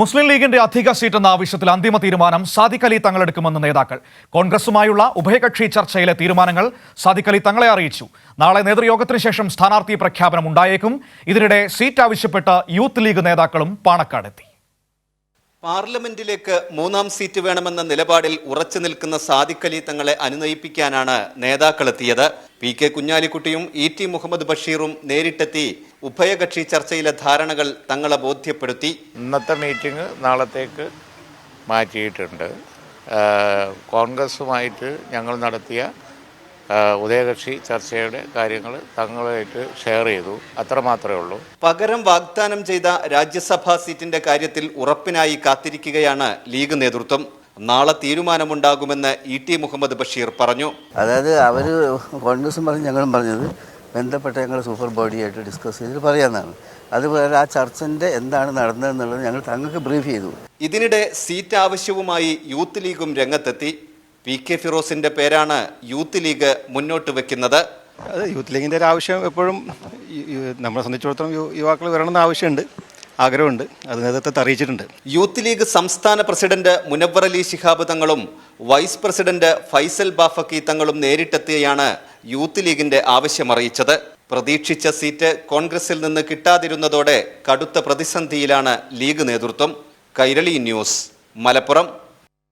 മുസ്ലിം ലീഗിന്റെ അധിക സീറ്റ് എന്ന ആവശ്യത്തിൽ അന്തിമ തീരുമാനം സാദിഖ് അലി തങ്ങളെടുക്കുമെന്ന് നേതാക്കൾ. കോൺഗ്രസുമായുള്ള ഉഭയകക്ഷി ചർച്ചയിലെ തീരുമാനങ്ങൾ സാദിഖ് അലി തങ്ങളെ അറിയിച്ചു. നാളെ നേതൃയോഗത്തിന് ശേഷം സ്ഥാനാർത്ഥി പ്രഖ്യാപനം ഉണ്ടായേക്കും. ഇതിനിടെ സീറ്റ് ആവശ്യപ്പെട്ട് യൂത്ത് ലീഗ് നേതാക്കളും പാണക്കാടെത്തി. പാർലമെന്റിലേക്ക് മൂന്നാം സീറ്റ് വേണമെന്ന നിലപാടിൽ ഉറച്ചു നിൽക്കുന്ന സാദിഖ് അലി തങ്ങളെ അനുനയിപ്പിക്കാനാണ് നേതാക്കളെത്തിയത്. പി കെ കുഞ്ഞാലിക്കുട്ടിയും ഇ ടി മുഹമ്മദ് ബഷീറും നേരിട്ടെത്തി ഉഭയകക്ഷി ചർച്ചയിലെ ധാരണകൾ തങ്ങളെ ബോധ്യപ്പെടുത്തി. ഇന്നത്തെ മീറ്റിംഗ് നാളത്തേക്ക് മാറ്റിയിട്ടുണ്ട്. കോൺഗ്രസുമായിട്ട് ഞങ്ങൾ നടത്തിയ ഉദയകക്ഷി ചർച്ചയുടെ കാര്യങ്ങൾ തങ്ങളായിട്ട് ഷെയർ ചെയ്തു. അത്ര മാത്രമേ ഉള്ളൂ. പകരം വാഗ്ദാനം ചെയ്ത രാജ്യസഭാ സീറ്റിന്റെ കാര്യത്തിൽ ഉറപ്പിനായി കാത്തിരിക്കുകയാണ് ലീഗ് നേതൃത്വം. നാളെ തീരുമാനമുണ്ടാകുമെന്ന് ഇ ടി മുഹമ്മദ് ബഷീർ പറഞ്ഞു. അതായത് അവർ കോൺഗ്രസും പറഞ്ഞു ഞങ്ങളും പറഞ്ഞത് ബന്ധപ്പെട്ട ഞങ്ങൾ സൂപ്പർ ബോഡിയായിട്ട് ഡിസ്കസ് ചെയ്തിട്ട് പറയാമെന്നാണ് അതുപോലെ ആ ചർച്ചന്റെ എന്താണ് നടന്നതെന്നുള്ളത് ഞങ്ങൾ തങ്ങൾക്ക് ബ്രീഫ് ചെയ്തു. ഇതിനിടെ സീറ്റ് ആവശ്യവുമായി യൂത്ത് ലീഗും രംഗത്തെത്തി. പി കെ ഫിറോസിന്റെ പേരാണ് യൂത്ത് ലീഗ് മുന്നോട്ട് വെക്കുന്നത്. അത് യൂത്ത് ലീഗിന്റെ ഒരു ആവശ്യം എപ്പോഴും നമ്മളെ സംബന്ധിച്ചിടത്തോളം യുവാക്കൾ വരണമെന്ന് ആവശ്യമുണ്ട് ആഗ്രഹമുണ്ട് അത് നേതൃത്വത്തെ അറിയിച്ചിട്ടുണ്ട്. യൂത്ത് ലീഗ് സംസ്ഥാന പ്രസിഡന്റ് മുനവർ അലി ശിഹാബ് തങ്ങളും വൈസ് പ്രസിഡന്റ് ഫൈസൽ ബാഫക്കി തങ്ങളും നേരിട്ടെത്തിയാണ് യൂത്ത് ലീഗിന്റെ ആവശ്യം അറിയിച്ചത്. പ്രതീക്ഷിച്ച സീറ്റ് കോൺഗ്രസിൽ നിന്ന് കിട്ടാതിരുന്നതോടെ കടുത്ത പ്രതിസന്ധിയിലാണ് ലീഗ് നേതൃത്വം. കൈരളി ന്യൂസ് മലപ്പുറം.